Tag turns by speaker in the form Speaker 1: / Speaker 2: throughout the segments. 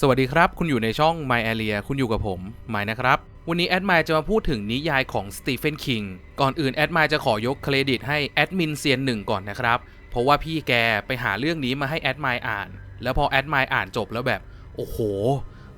Speaker 1: สวัสดีครับ คุณอยู่ในช่อง My Area คุณอยู่กับผมไมนะครับ วันนี้แอดมายจะมาพูดถึงนิยายของสตีเฟนคิงก่อนอื่นแอดมายจะขอยกเครดิตให้แอดมินเซียนหนึ่งก่อนนะครับ เพราะว่าพี่แกไปหาเรื่องนี้มาให้แอดมายอ่าน แล้วพอแอดมายอ่านจบแล้วแบบ โอ้โห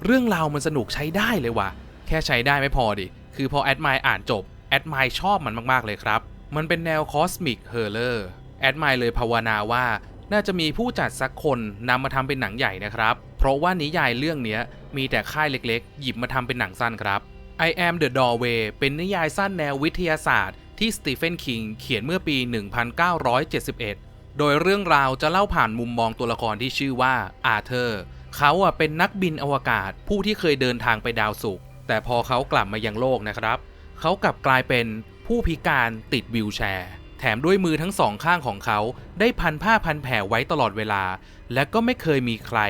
Speaker 1: เรื่องราวมันสนุกใช้ได้เลยว่ะ แค่ใช้ได้ไม่พอดิ คือพอแอดมายอ่านจบแอดมายชอบมันมากๆเลยครับ มันเป็นแนวคอสมิกเฮอร์เลอร์แอดมายเลยภาวนาว่า น่าจะมีผู้จัดสักคนนำมาทำเป็นหนังใหญ่นะครับ เพราะว่านิยายเรื่องนี้มีแต่ค่ายเล็กๆ หยิบมาทำเป็นหนังสั้นครับ I am the doorway เป็นนิยายสั้นแนววิทยาศาสตร์ที่สตีเฟนคิงเขียนเมื่อปี 1971 โดยเรื่องราวจะเล่าผ่านมุมมองตัวละครที่ชื่อว่าอาเธอร์เขาอะเป็นนักบินอวกาศผู้ที่เคยเดินทางไปดาวศุกร์แต่พอเขากลับมายังโลกนะครับ เขากลับกลายเป็นผู้พิการติดวิวแชร์ แถมด้วยมือทั้งสองข้างของเขา ได้พันผ้าพันแผลไว้ตลอดเวลา และก็ไม่เคยมีใคร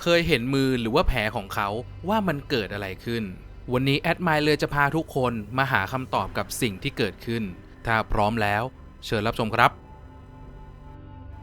Speaker 1: เคยเห็นมือหรือว่าแผลของเขาว่ามันเกิดอะไรขึ้น วันนี้แอดมายเลยจะพาทุกคนมาหาคำตอบกับสิ่งที่เกิดขึ้น ถ้าพร้อมแล้ว เชิญรับชมครับ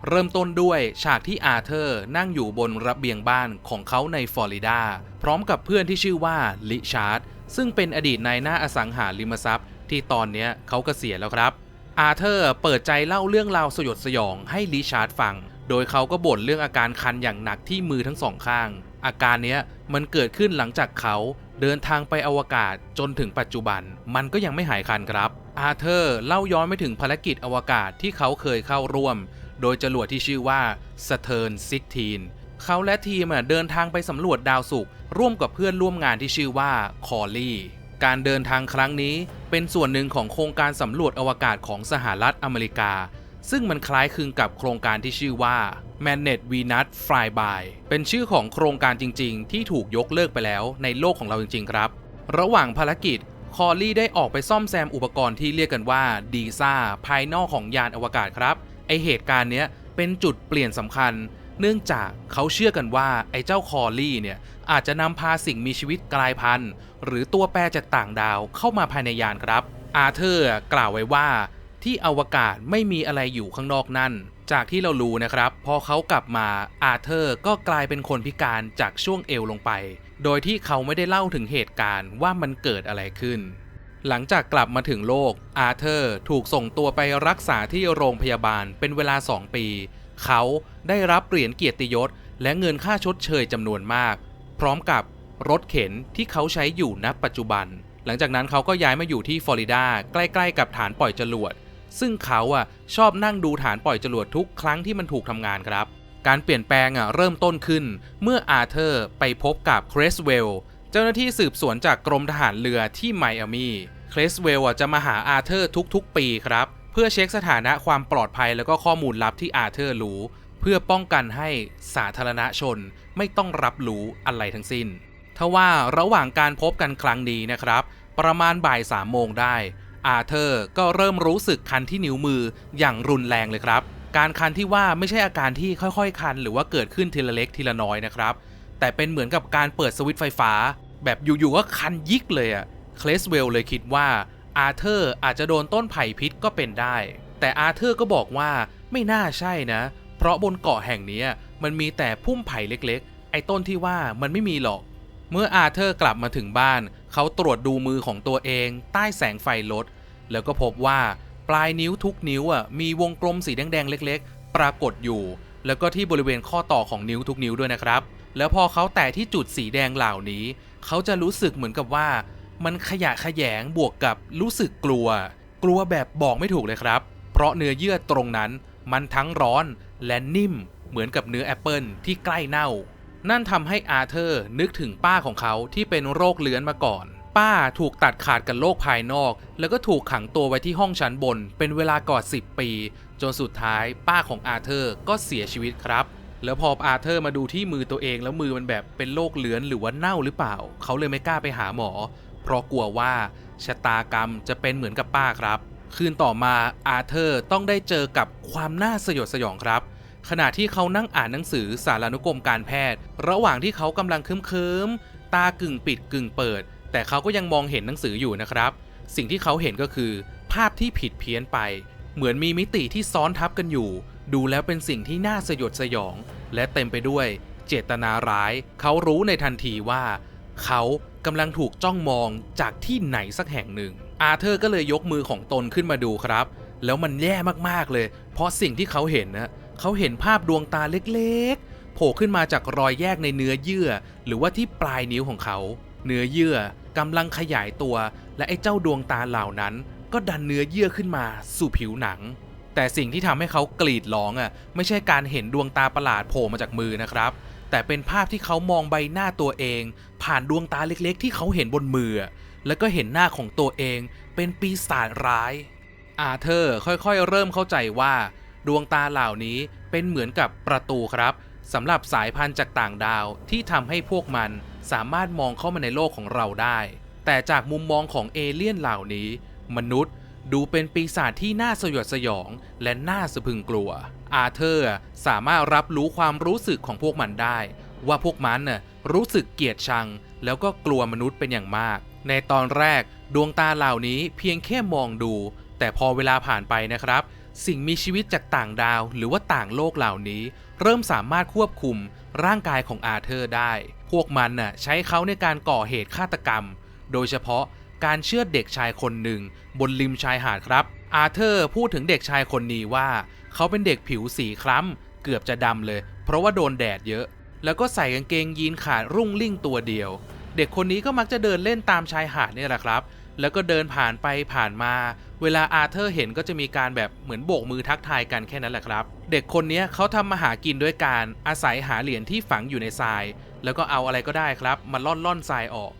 Speaker 1: เริ่มต้นด้วยฉากที่อาเธอร์นั่งอยู่บนระเบียงบ้านของเขาในฟลอริดา พร้อมกับเพื่อนที่ชื่อว่าลิชาร์ดซึ่งเป็นอดีตนายหน้าอสังหาริมทรัพย์ ที่ตอนนี้เขาเกษียณแล้วครับ อาเธอร์เปิดใจเล่าเรื่องราวสยดสยองให้ลิชาร์ดฟัง โดยเขาก็บ่นเรื่องอาการคันอย่างหนักที่มือทั้งสองข้าง อาการเนี้ยมันเกิดขึ้นหลังจากเขาเดินทางไปอวกาศจนถึงปัจจุบัน มันก็ยังไม่หายคันครับ อาเธอร์เล่าย้อนไปถึงภารกิจอวกาศที่เขาเคยเข้าร่วม โดยจรวดที่ชื่อว่า Saturn 16 เขาและทีมเดินทางไปสำรวจดาวศุกร์ร่วมกับเพื่อนร่วมงานที่ชื่อว่าคอลลี่ การเดินทางครั้งนี้เป็นส่วนหนึ่งของโครงการสำรวจอวกาศของสหรัฐอเมริกา ซึ่งมันคล้ายคลึงกับโครงการที่ชื่อว่า m a n e t Venus Flyby เป็นชื่อของโครงการจริง ๆ ที่ถูกยกเลิกไปแล้วในโลกของเราจริง ๆ ครับ ระหว่างภารกิจคอลลี่ได้ออกไปซ่อมแซมอุปกรณ์ที่เรียกกันว่าดีซ่าภายนอกของยานอวกาศครับ ไอเหตุการณ์เนี้ยเป็นจุดเปลี่ยนสำคัญ เนื่องจากเขาเชื่อกันว่าไอ้เจ้าคอลลี่เนี่ยอาจจะนำพาสิ่งมีชีวิตกลายพันธุ์ หรือตัวแปรจากต่างดาวเข้ามาภายในยานครับ อาเธอร์กล่าวไว้ว่า ที่อวกาศไม่มีอะไรอยู่ข้างนอกนั่น จากที่เรารู้นะครับ พอเขากลับมาอาเธอร์ก็กลายเป็นคนพิการจากช่วงเอวลงไป โดยที่เขาไม่ได้เล่าถึงเหตุการณ์ว่ามันเกิดอะไรขึ้นหลังจากกลับมาถึงโลก อาเธอร์ถูกส่งตัวไปรักษาที่โรงพยาบาลเป็นเวลา 2 ปี เขาได้รับเหรียญเกียรติยศ และเงินค่าชดเชยจำนวนมาก พร้อมกับรถเข็นที่เขาใช้อยู่ณปัจจุบัน หลังจากนั้นเขาก็ย้ายมาอยู่ที่ฟลอริดาใกล้ ๆ กับฐานปล่อยจรวดซึ่งเขาอะชอบนั่งดูฐานปล่อยจรวดทุกครั้งที่มันถูกทำงานครับ การเปลี่ยนแปลงอะเริ่มต้นขึ้น เมื่ออาเธอร์ไปพบกับเครสเวลเจ้าหน้าที่สืบสวนจากกรมทหารเรือที่ไมอามีเครสเวลจะมาหาอาเธอร์ทุกๆ ปีครับ เพื่อเช็คสถานะความปลอดภัยแล้วก็ข้อมูลลับที่อาเธอร์รู้ เพื่อป้องกันให้สาธารณชนไม่ต้องรับรู้อะไรทั้งสิ้นทว่าระหว่างการพบกันครั้งนี้นะครับ ประมาณบ่ายสามโมงได้ อาเธอร์ก็เริ่มรู้สึกคันที่นิ้วมืออย่างรุนแรงเลยครับ การคันที่ว่าไม่ใช่อาการที่ค่อยๆ คัน หรือว่าเกิดขึ้นทีละเล็กทีละน้อยนะครับ แต่เป็นเหมือนกับการเปิดสวิตช์ไฟฟ้า แบบอยู่ๆก็คันยิกเลยอะเคลสเวลเลยคิดว่า อาเธอร์อาจจะโดนต้นไผ่พิษก็เป็นได้ แต่อาเธอร์ก็บอกว่าไม่น่าใช่นะ เพราะบนเกาะแห่งนี้มันมีแต่พุ่มไผ่เล็กๆ ไอ้ต้นที่ว่ามันไม่มีหรอก เมื่ออาเธอร์กลับมาถึงบ้าน เขาตรวจดูมือของตัวเอง ใต้แสงไฟรถแล้วก็พบว่าปลายนิ้วทุกนิ้วอะมีวงกลมสีแดงๆเล็ก ๆ ปรากฏอยู่ แล้วก็ที่บริเวณข้อต่อของนิ้วทุกนิ้วด้วยนะครับ แล้วพอเขาแตะที่จุดสีแดงเหล่านี้ เขาจะรู้สึกเหมือนกับว่า มันขยะแขยงบวกกับรู้สึกกลัว กลัวแบบบอกไม่ถูกเลยครับ เพราะเนื้อเยื่อตรงนั้นมันทั้งร้อนและนิ่มเหมือนกับเนื้อแอปเปิลที่ใกล้เน่า นั่นทำให้อาเธอร์นึกถึงป้าของเขาที่เป็นโรคเลื้อนมาก่อน ป้าถูกตัดขาดกับโลกภายนอก แล้วก็ถูกขังตัวไว้ที่ห้องชั้นบน เป็นเวลากว่า10 ปี จนสุดท้ายป้าของอาเธอร์ก็เสียชีวิตครับแล้วพออาเธอร์มาดูที่มือตัวเองแล้วมือมันแบบเป็นโรคเลื้อนหรือว่าเน่าหรือเปล่า เขาเลยไม่กล้าไปหาหมอ เพราะกลัวว่าชะตากรรมจะเป็นเหมือนกับป้าครับ คืนต่อมาอาเธอร์ต้องได้เจอกับความน่าสยดสยองครับ ขณะที่เขานั่งอ่านหนังสือสารานุกรมการแพทย์ ระหว่างที่เขากำลังเคิมๆตากึ่งปิดกึ่งเปิด แต่เขาก็ยังมองเห็นหนังสืออยู่นะครับ สิ่งที่เขาเห็นก็คือ ภาพที่ผิดเพี้ยนไป เหมือนมีมิติที่ซ้อนทับกันอยู่ ดูแล้วเป็นสิ่งที่น่าสยดสยอง และเต็มไปด้วย เจตนาร้าย เขารู้ในทันทีว่า เขา กำลังถูกจ้องมองจากที่ไหนสักแห่งหนึ่ง อาเธอร์ก็เลยยกมือของตนขึ้นมาดูครับ แล้วมันแย่มากๆเลย เพราะสิ่งที่เขาเห็นนะเขาเห็นภาพดวงตาเล็กๆ โผล่ขึ้นมาจากรอยแยกในเนื้อเยื่อ หรือว่าที่ปลายนิ้วของเขา เนื้อเยื่อกำลังขยายตัว และไอ้เจ้าดวงตาเหล่านั้น ก็ดันเนื้อเยื่อขึ้นมาสู่ผิวหนัง แต่สิ่งที่ทำให้เขากรีดร้องอะไม่ใช่การเห็นดวงตาประหลาดโผล่มาจากมือนะครับ แต่เป็นภาพที่เขามองใบหน้าตัวเอง ผ่านดวงตาเล็กๆ ที่เขาเห็นบนมือ แล้วก็เห็นหน้าของตัวเอง เป็นปีศาจร้าย อาเธอร์ค่อยๆ เริ่มเข้าใจว่า ดวงตาเหล่านี้เป็นเหมือนกับประตูครับสำหรับสายพันธุ์จากต่างดาวที่ทำให้พวกมันสามารถมองเข้ามาในโลกของเราได้ แต่จากมุมมองของเอเลี่ยนเหล่านี้ มนุษย์ ดูเป็นปีศาจที่น่าสยดสยองและน่าสะพึงกลัว อาเธอร์สามารถรับรู้ความรู้สึกของพวกมันได้ ว่าพวกมันน่ะรู้สึกเกลียดชัง แล้วก็กลัวมนุษย์เป็นอย่างมาก ในตอนแรกดวงตาเหล่านี้เพียงแค่มองดู แต่พอเวลาผ่านไปนะครับ สิ่งมีชีวิตจากต่างดาวหรือว่าต่างโลกเหล่านี้ เริ่มสามารถควบคุมร่างกายของอาเธอร์ได้ พวกมันน่ะใช้เขาในการก่อเหตุฆาตกรรม โดยเฉพาะ การเชือดเด็กชายคนหนึ่งบนริมชายหาดครับ อาเธอร์พูดถึงเด็กชายคนนี้ว่า เขาเป็นเด็กผิวสีคล้ำเกือบจะดำเลย เพราะว่าโดนแดดเยอะ แล้วก็ใส่กางเกงยีนขาดรุ่งลิ่งตัวเดียว เด็กคนนี้ก็มักจะเดินเล่นตามชายหาดนี่แหละครับ แล้วก็เดินผ่านไปผ่านมา เวลาอาเธอร์เห็นก็จะมีการแบบเหมือนโบกมือทักทายกันแค่นั้นแหละครับ เด็กคนนี้เขาทำมาหากินด้วยการอาศัยหาเหรียญที่ฝังอยู่ในทราย แล้วก็เอาอะไรก็ได้ครับมาล่อนล่อนทรายออก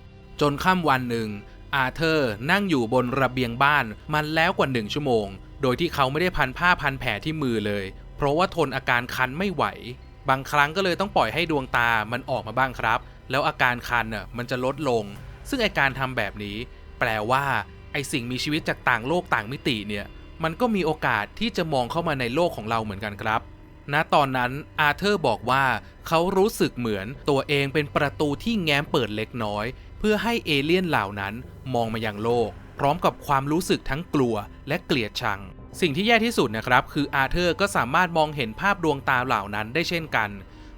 Speaker 1: จนค่ำวันหนึ่ง อาเธอร์นั่งอยู่บนระเบียงบ้านมันแล้วกว่าหนึ่งชั่วโมง โดยที่เขาไม่ได้พันผ้าพันแผลที่มือเลย เพราะว่าทนอาการคันไม่ไหว บางครั้งก็เลยต้องปล่อยให้ดวงตามันออกมาบ้างครับ แล้วอาการคันน่ะมันจะลดลง ซึ่งไอการทำแบบนี้ แปลว่าไอสิ่งมีชีวิตจากต่างโลกต่างมิติเนี่ยมันก็มีโอกาสที่จะมองเข้ามาในโลกของเราเหมือนกันครับณตอนนั้นอาเธอร์บอกว่าเขารู้สึกเหมือนตัวเองเป็นประตูที่แง้มเปิดเล็กน้อย พื่อให้เอเลี่ยนเหล่านั้นมองมายังโลก พร้อมกับความรู้สึกทั้งกลัวและเกลียดชัง สิ่งที่แย่ที่สุดนะครับคืออาเธอร์ก็สามารถมองเห็นภาพดวงตาเหล่านั้นได้เช่นกัน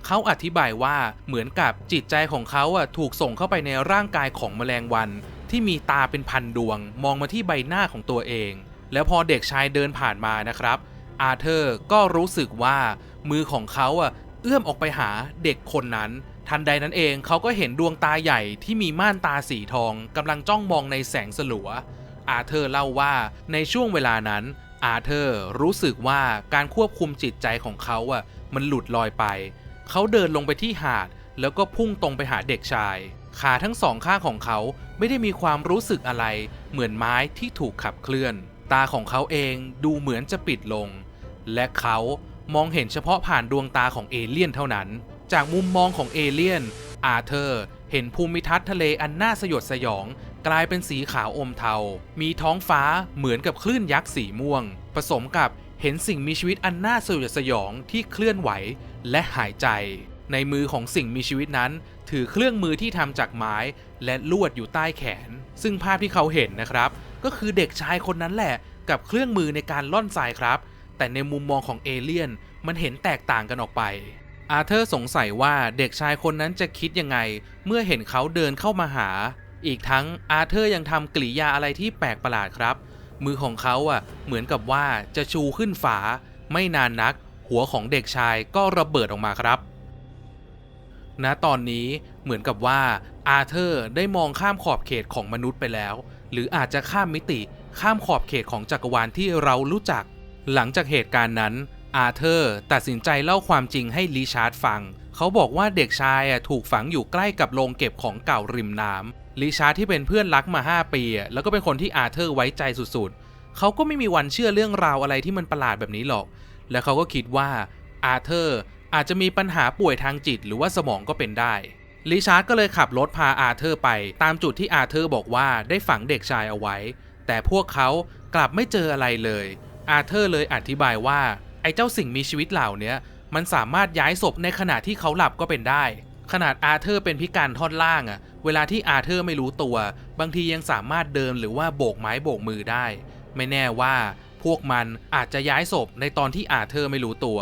Speaker 1: เขาอธิบายว่าเหมือนกับจิตใจของเขาอะถูกส่งเข้าไปในร่างกายของแมลงวัน ที่มีตาเป็นพันดวง มองมาที่ใบหน้าของตัวเอง แล้วพอเด็กชายเดินผ่านมานะครับอาเธอร์ก็รู้สึกว่ามือของเขาอะเอื้อมออกไปหาเด็กคนนั้น ทันใดนั้นเองเขาก็เห็นดวงตาใหญ่ที่มีม่านตาสีทองกำลังจ้องมองในแสงสลัว อาเธอร์เล่าว่าในช่วงเวลานั้น อาเธอร์รู้สึกว่าการควบคุมจิตใจของเขาอะมันหลุดลอยไป เขาเดินลงไปที่หาด แล้วก็พุ่งตรงไปหาเด็กชาย ขาทั้งสองข้างของเขาไม่ได้มีความรู้สึกอะไรเหมือนไม้ที่ถูกขับเคลื่อน ตาของเขาเองดูเหมือนจะปิดลง และเขามองเห็นเฉพาะผ่านดวงตาของเอเลี่ยนเท่านั้น จากมุมมองของเอเลี่ยน อาเธอร์ เห็นภูมิทัศน์ทะเลอันน่าสยดสยอง กลายเป็นสีขาวอมเทา มีท้องฟ้าเหมือนกับคลื่นยักษ์สีม่วง ผสมกับเห็นสิ่งมีชีวิตอันน่าสยดสยองที่เคลื่อนไหวและหายใจ ในมือของสิ่งมีชีวิตนั้น ถือเครื่องมือที่ทำจากไม้และลวดอยู่ใต้แขน ซึ่งภาพที่เขาเห็นนะครับ ก็คือเด็กชายคนนั้นแหละ กับเครื่องมือในการล่อนทรายครับ แต่ในมุมมองของเอเลี่ยนมันเห็นแตกต่างกันออกไป อาเธอร์สงสัยว่าเด็กชายคนนั้นจะคิดยังไง เมื่อเห็นเขาเดินเข้ามาหา อีกทั้งอาเธอร์ยังทำกริยาอะไรที่แปลกประหลาดครับ มือของเขาอะเหมือนกับว่าจะชูขึ้นฝา ไม่นานนัก หัวของเด็กชายก็ระเบิดออกมาครับณตอนนี้เหมือนกับว่าอาเธอร์ได้มองข้ามขอบเขตของมนุษย์ไปแล้ว หรืออาจจะข้ามมิติข้ามขอบเขตของจักรวาลที่เรารู้จัก หลังจากเหตุการณ์นั้น อาเธอร์ตัดสินใจเล่าความจริงให้ลีชาร์ดฟัง เขาบอกว่าเด็กชายถูกฝังอยู่ใกล้กับโรงเก็บของเก่าริมน้ำลีชาร์ดที่เป็นเพื่อนรักมา 5 ปี แล้วก็เป็นคนที่อาเธอร์ไว้ใจสุดๆ เขาก็ไม่มีวันเชื่อเรื่องราวอะไรที่มันประหลาดแบบนี้หรอก และเขาก็คิดว่าอาเธอร์อาจจะมีปัญหาป่วยทางจิตหรือว่าสมองก็เป็นได้ลิชาร์ดก็เลยขับรถพาอาเธอร์ไป ตามจุดที่อาเธอร์บอกว่าได้ฝังเด็กชายเอาไว้ แต่พวกเขากลับไม่เจออะไรเลย อาเธอร์เลยอธิบายว่า ไอ้เจ้าสิ่งมีชีวิตเหล่านี้มันสามารถย้ายศพในขณะที่เขาหลับก็เป็นได้ ขนาดอาเธอร์เป็นพิการท่อนล่างอะเวลาที่อาเธอร์ไม่รู้ตัว บางทียังสามารถเดินหรือว่าโบกไม้โบกมือได้ ไม่แน่ว่าพวกมันอาจจะย้ายศพในตอนที่อาเธอร์ไม่รู้ตัว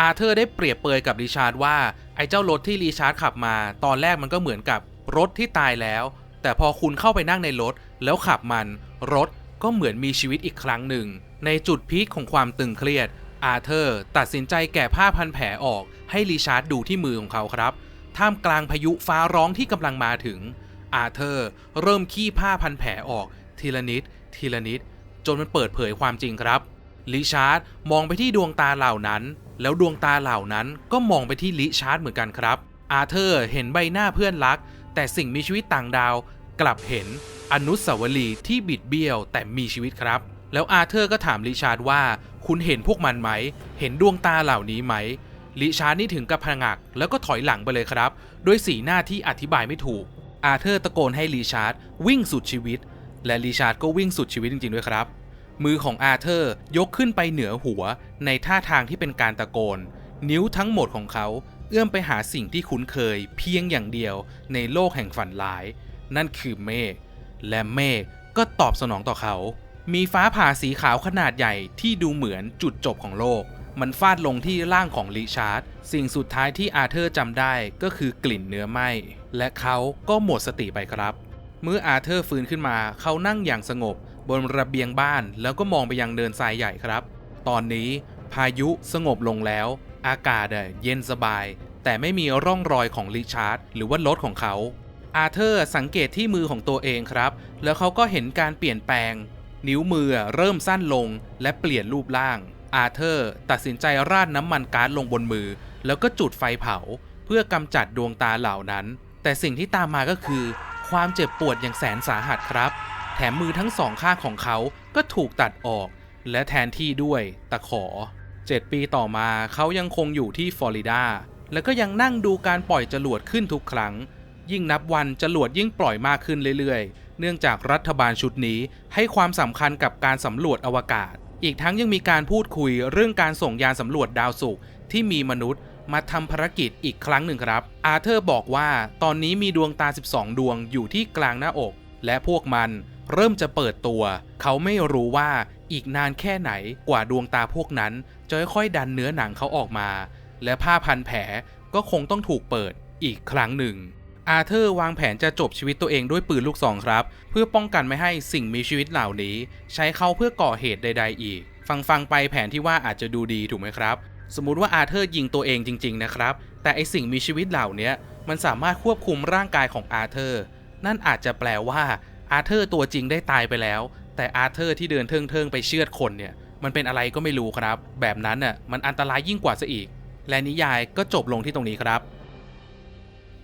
Speaker 1: อาเธอร์ได้เปรียบเปยกับริชาร์ดว่าไอ้เจ้ารถที่ริชาร์ดขับมา ตอนแรกมันก็เหมือนกับรถที่ตายแล้ว แต่พอคุณเข้าไปนั่งในรถ แล้วขับมัน รถก็เหมือนมีชีวิตอีกครั้งหนึ่ง ในจุดพีคของความตึงเครียด อาเธอร์ตัดสินใจแกะผ้าพันแผลออกให้ริชาร์ดดูที่มือของเขาครับ ท่ามกลางพายุฟ้าร้องที่กำลังมาถึง อาเธอร์เริ่มขี้ผ้าพันแผลออก ทีละนิด ทีละนิด จนมันเปิดเผยความจริงครับลิชาร์ดมองไปที่ดวงตาเหล่านั้น แล้วดวงตาเหล่านั้นก็มองไปที่ลิชาร์ดเหมือนกันครับ อาเธอร์เห็นใบหน้าเพื่อนรัก แต่สิ่งมีชีวิตต่างดาว กลับเห็นอนุสาวรีย์ที่บิดเบี้ยวแต่มีชีวิตครับ แล้วอาเธอร์ก็ถามลิชาร์ดว่า คุณเห็นพวกมันไหม เห็นดวงตาเหล่านี้ไหม ลิชาร์ดนี่ถึงกับพงัก แล้วก็ถอยหลังไปเลยครับ ด้วยสีหน้าที่อธิบายไม่ถูก อาเธอร์ตะโกนให้ลิชาร์ดวิ่งสุดชีวิต และลิชาร์ดก็วิ่งสุดชีวิตจริงๆด้วยครับ มือของอาเธอร์ยกขึ้นไปเหนือหัว ในท่าทางที่เป็นการตะโกน นิ้วทั้งหมดของเขา เอื้อมไปหาสิ่งที่คุ้นเคย เพียงอย่างเดียวในโลกแห่งฝันร้าย นั่นคือเมฆและเมฆก็ตอบสนองต่อเขา มีฟ้าผ่าสีขาวขนาดใหญ่ที่ดูเหมือนจุดจบของโลก มันฟาดลงที่ร่างของลิชาร์ด สิ่งสุดท้ายที่อาเธอร์จำได้ก็คือกลิ่นเนื้อไหม้ และเขาก็หมดสติไปครับ เมื่ออาเธอร์ฟื้นขึ้นมาเขานั่งอย่างสงบ บนระเบียงบ้านแล้วก็มองไปยังเดินทรายใหญ่ครับ ตอนนี้พายุสงบลงแล้ว อากาศเย็นสบาย แต่ไม่มีร่องรอยของริชาร์ดหรือว่ารถของเขาอาเธอร์สังเกตที่มือของตัวเองครับ แล้วเขาก็เห็นการเปลี่ยนแปลง นิ้วมือเริ่มสั้นลงและเปลี่ยนรูปร่าง อาเธอร์ตัดสินใจราดน้ำมันก๊าซลงบนมือ แล้วก็จุดไฟเผา เพื่อกำจัดดวงตาเหล่านั้น แต่สิ่งที่ตามมาก็คือ ความเจ็บปวดอย่างแสนสาหัสครับ แถมมือทั้งสองข้างของเขาก็ถูกตัดออก และแทนที่ด้วยตะขอ 7 ปีต่อมาเขายังคงอยู่ที่ฟลอริดาแล้วก็ยังนั่งดูการปล่อยจรวดขึ้นทุกครั้ง ยิ่งนับวันจรวดยิ่งปล่อยมากขึ้นเรื่อยๆ เนื่องจากรัฐบาลชุดนี้ให้ความสำคัญกับการสำรวจอวกาศ อีกทั้งยังมีการพูดคุยเรื่องการส่งยานสำรวจดาวศุกร์ที่มีมนุษย์มาทำภารกิจอีกครั้งหนึ่งครับ อาเธอร์บอกว่าตอนนี้มีดวงตา 12 ดวงอยู่ที่กลางหน้าอก และพวกมันเริ่มจะเปิดตัว เขาไม่รู้ว่าอีกนานแค่ไหนกว่าดวงตาพวกนั้น จะค่อยๆดันเนื้อหนังเขาออกมา และผ้าพันแผลก็คงต้องถูกเปิดอีกครั้งหนึ่ง อาเธอร์วางแผนจะจบชีวิตตัวเองด้วยปืนลูกซองครับ เพื่อป้องกันไม่ให้สิ่งมีชีวิตเหล่านี้ ใช้เขาเพื่อก่อเหตุใด ๆ อีก ฟังฟังๆไปแผนที่ว่าอาจจะดูดีถูกไหมครับ สมมุติว่าอาเธอร์ยิงตัวเองจริง ๆ นะครับ แต่ไอสิ่งมีชีวิตเหล่านี้มันสามารถควบคุมร่างกายของอาเธอร์ นั่นอาจจะแปลว่าอาเธอร์ตัวจริงได้ตายไปแล้ว แต่อาเธอร์ที่เดินเทิงๆไปเชือดคนเนี่ย มันเป็นอะไรก็ไม่รู้ครับ แบบนั้นน่ะมันอันตรายยิ่งกว่าซะอีก และนิยายก็จบลงที่ตรงนี้ครับ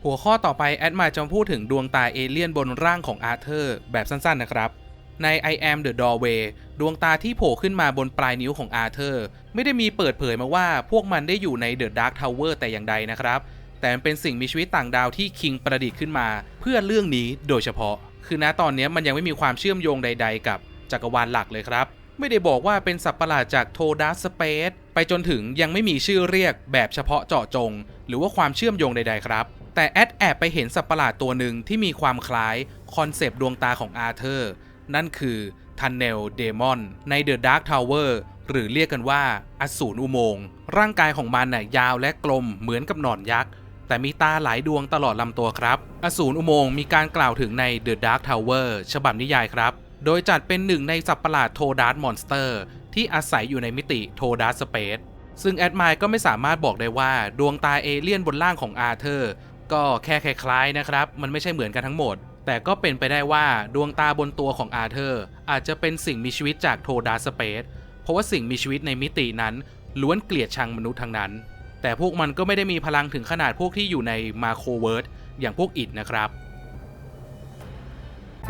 Speaker 1: หัวข้อต่อไปแอดมาจะพูดถึงดวงตาเอเลี่ยนบนร่างของอาร์เธอร์แบบสั้นๆนะครับ ใน I am the doorway ดวงตาที่โผล่ขึ้นมาบนปลายนิ้วของอาร์เธอร์ไม่ได้มีเปิดเผยมาว่าพวกมันได้อยู่ใน The Dark Tower แต่อย่างใดนะครับ แต่มันเป็นสิ่งมีชีวิตต่างดาวที่คิงประดิษฐ์ขึ้นมา เพื่อเรื่องนี้โดยเฉพาะ คือณตอนนี้มันยังไม่มีความเชื่อมโยงใด ๆ กับจักรวาลหลักเลยครับ ไม่ได้บอกว่าเป็นสัตว์ประหลาดจากโทดัสสเปซไปจนถึงยังไม่มีชื่อเรียกแบบเฉพาะเจาะจง หรือว่าความเชื่อมโยงใด ๆ ครับ แต่แอดแอบไปเห็นสัตว์ประหลาดตัวหนึ่งที่มีความคล้ายคอนเซปต์ดวงตาของอาเธอร์ นั่นคือทันเนลเดมอนใน The Dark Tower หรือเรียกกันว่าอสูรอุโมงค์ร่างกายของมันน่ะยาวและกลมเหมือนกับหนอนยักษ์แต่มีตาหลายดวงตลอดลำตัวครับ อสูรอุโมงค์มีการกล่าวถึงใน The Dark Tower ฉบับนิยายครับ โดยจัดเป็นหนึ่งในสัตว์ประหลาดโทดัสมอนสเตอร์ที่อาศัยอยู่ในมิติโทดัสสเปซซึ่งแอดมายก็ไม่สามารถบอกได้ว่าดวงตาเอเลี่ยนบนร่างของอาเธอร์ ก็แค่คล้ายๆนะครับ มันไม่ใช่เหมือนกันทั้งหมด แต่ก็เป็นไปได้ว่าดวงตาบนตัวของอาเธอร์อาจจะเป็นสิ่งมีชีวิตจากโทดัสเปซเพราะว่าสิ่งมีชีวิตในมิตินั้นล้วนเกลียดชังมนุษย์ทั้งนั้น แต่พวกมันก็ไม่ได้มีพลังถึงขนาดพวกที่อยู่ในมาโคเวิร์ดอย่างพวกอิดนะครับ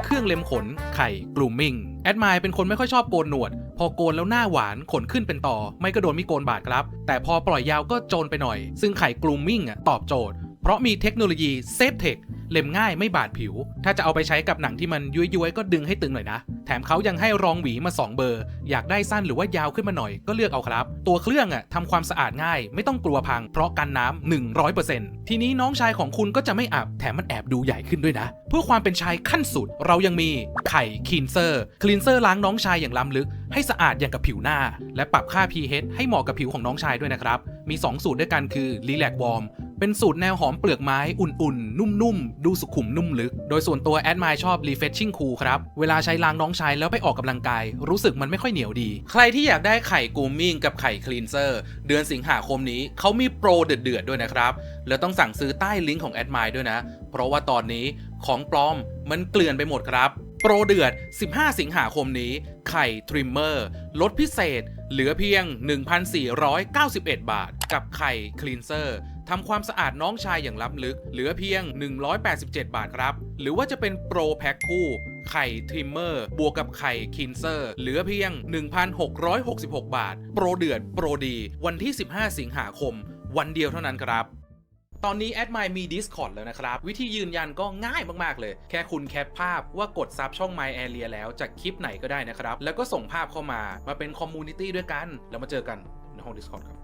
Speaker 1: เครื่องเล็มขน ไข่ กลูมมิงแอดมายเป็นคนไม่ค่อยชอบโกนหนวด พอโกนแล้วหน้าหวานขนขึ้นเป็นต่อ ไม่ก็โดนมีโกนบาดครับ แต่พอปล่อยยาวก็โจนไปหน่อย ซึ่งไข่กลูมมิงอะตอบโจทย์ ราะมีเทคโนโลยีเซฟเทคเล็มง่ายไม่บาดผิว ถ้าจะเอาไปใช้กับหนังที่มันย้วยๆก็ดึงให้ตึงหน่อยนะ แถมเขายังให้รองหวีมา 2 เบอร์ อยากได้สั้นหรือว่ายาวขึ้นมาหน่อยก็เลือกเอาครับ ตัวเครื่องอะทำความสะอาดง่าย ไม่ต้องกลัวพัง เพราะกันน้ำ100%ทีนี้น้องชายของคุณก็จะไม่อับ แถมมันแอบดูใหญ่ขึ้นด้วยนะ เพื่อความเป็นชายขั้นสุด เรายังมีไข่คลีนเซอร์คลีนเซอร์ล้างน้องชายอย่างล้ำลึก ให้สะอาดอย่างกับผิวหน้า และปรับค่า pH ให้เหมาะกับผิวของน้องชายด้วยนะครับมี 2 สูตรด้วยกันคือ Relax Warm เป็นสูตรแนวหอมเปลือกไม้อุ่นๆ นุ่มๆ ดูสุขุมนุ่มลึก โดยส่วนตัวแอดมายชอบ Refreshing Cool ครับ เวลาใช้ล้างน้องชายแล้วไปออกกำลังกาย รู้สึกมันไม่ค่อยเหนียวดี ใครที่อยากได้ไข่กูมมิ่งกับไข่คลีนเซอร์เดือนสิงหาคมนี้เขามีโปรเดือดๆ ด้วยนะครับ แล้วต้องสั่งซื้อใต้ลิงก์ของแอดมายด้วยนะ เพราะว่าตอนนี้ของปลอมมันเกลื่อนไปหมดครับโปรเดือด 15 สิงหาคมนี้ ไข่ทริมเมอร์ ลดพิเศษ เหลือเพียง 1,491 บาท กับไข่คลีนเซอร์ ทำความสะอาดน้องชายอย่างล้ำลึก เหลือเพียง 187 บาทครับ หรือว่าจะเป็นโปรแพ็คคู่ ไข่ทริมเมอร์ บวกกับไข่คินเซอร์ เหลือเพียง 1,666 บาท โปรเดือด โปรดี วันที่ 15 สิงหาคม วันเดียวเท่านั้นครับตอนนี้แอดมมี Discord แล้วนะครับ วิธียืนยันก็ง่ายมาก ๆ เลย แค่คุณแคปภาพว่ากดซับช่อง My Area แล้วจากคลิปไหนก็ได้นะครับ แล้วก็ส่งภาพเข้ามามาเป็นคอมมูนิตี้ด้วยกัน แล้วมาเจอกันในห้อง Discord ครับ